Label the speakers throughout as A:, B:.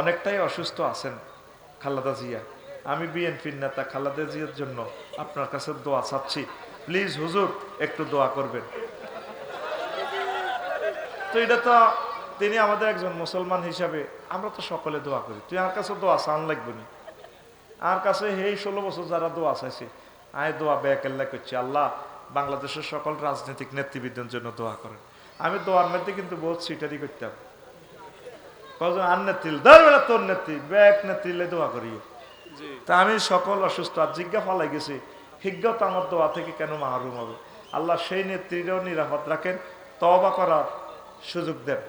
A: অনেকটাই অসুস্থ আছেন খালেদা জিয়া। আমি বিএনপির নেতা খালেদা জিয়ার জন্য আপনার কাছে দোয়া চাচ্ছি। প্লিজ হুজুর, একটু দোয়া করবেন। তো এটা তো তিনি আমাদের একজন মুসলমান হিসাবে আমরা তো সকলে দোয়া করি। তুই আর কাছে দোয়া চান লাগবে নি। আর কাছে এই ষোলো বছর যারা দোয়া চাইছে, আয় দোয়া বেকেল্লা করছি। আল্লাহ বাংলাদেশের সকল রাজনৈতিক নেতৃবৃন্দের জন্য দোয়া করেন। আমি দোয়ার মধ্যে কিন্তু বহুত সিটারি করতাম। কজন আর নেত্রী ধরবে তোর নেত্রী ব্যাক নেত্রীলে দোয়া করি তা আমি সকল অসুস্থ আর জিজ্ঞা ফালাই গেছি হিজ্ঞত আমার দোয়া থেকে কেন মাহরুম হবে? আল্লাহ সেই নেত্রীরাও নিরাপদ রাখেন তবা করার সুযোগ দেন।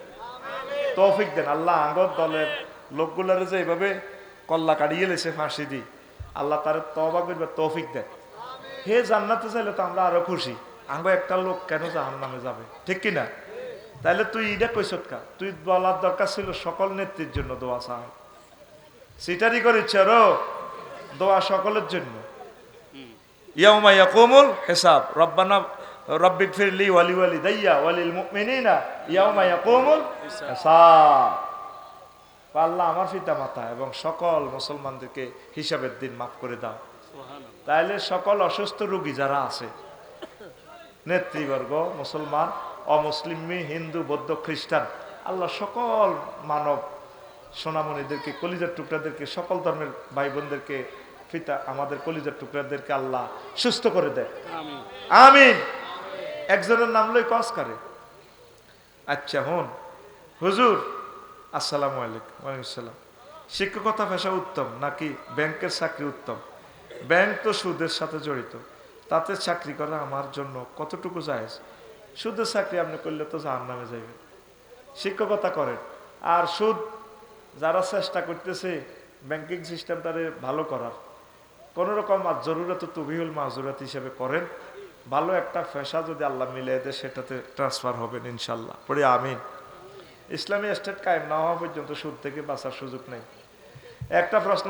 A: তৌফিক দেন। আল্লাহ আগর দলের লোকগুলারে যে এইভাবে কল্লা কাটিয়ে লেছে ফাঁসি দি আল্লাহ তার তবা করবে তৌফিক দেন। হে জান্নাতে চাইলে তো আমরা আরও খুশি। আঙ্গ একটা লোক কেন জাহান নামে যাবে? ঠিক কিনা? তাহলে তুই ইটা কইসত কা তুই বলার দরকার ছিল সকল নেত্রীর জন্য দোয়া চাই। সিটারি করেছে আরও দোয়া সকলের জন্য। ইয়াউমা রব্বানা ফিরলি ওয়ালি ওয়ালি দাইয়া ওয়ালিল আমার পিতা মাতা এবং সকল মুসলমানদেরকে হিসাবের দিন মাফ করে দাও। তাইলে সকল অসুস্থ রোগী যারা আছে নেতৃবর্গ মুসলমান অমুসলিমি হিন্দু বৌদ্ধ খ্রিস্টান আল্লাহ সকল মানব সোনামণিদেরকে কলিজার টুকরাদেরকে সকল ধর্মের ভাই বোনদেরকে পিতা আমাদের কলিজার টুকরাদেরকে আল্লাহ সুস্থ করে দেয়। আমিন। একজনের নাম লই কস করে। আচ্ছা হন। হুজুর আসসালামু আলাইকুম ওয়ালাইকুম আসসালাম। শিক্ষকতা পেশা উত্তম নাকি ব্যাংকের চাকরি উত্তম? ব্যাংক তো সুদের সাথে জড়িত। তাতে চাকরি করা আমার জন্য কতটুকু জায়েজ? সুদের চাকরি আপনি করলে তো জাহার নামে যাইবেন শিক্ষকতা করেন। আর সুদ যারা চেষ্টা করতেছে ব্যাংকিং সিস্টেমটারে ভালো করার। কোন রকম আর জরুরত তবিহুল মাজুরাত হিসেবে করেন। ভালো একটা পেশা যদি আল্লাহ মিলিয়ে দেয়, সেটাতে ট্রান্সফার হবেন ইনশাল্লাহ। পড়ে আমিন। ইসলামী স্টেট কায়েম না হওয়া পর্যন্ত সুদ থেকে বাঁচার সুযোগ নেই। একটা প্রশ্ন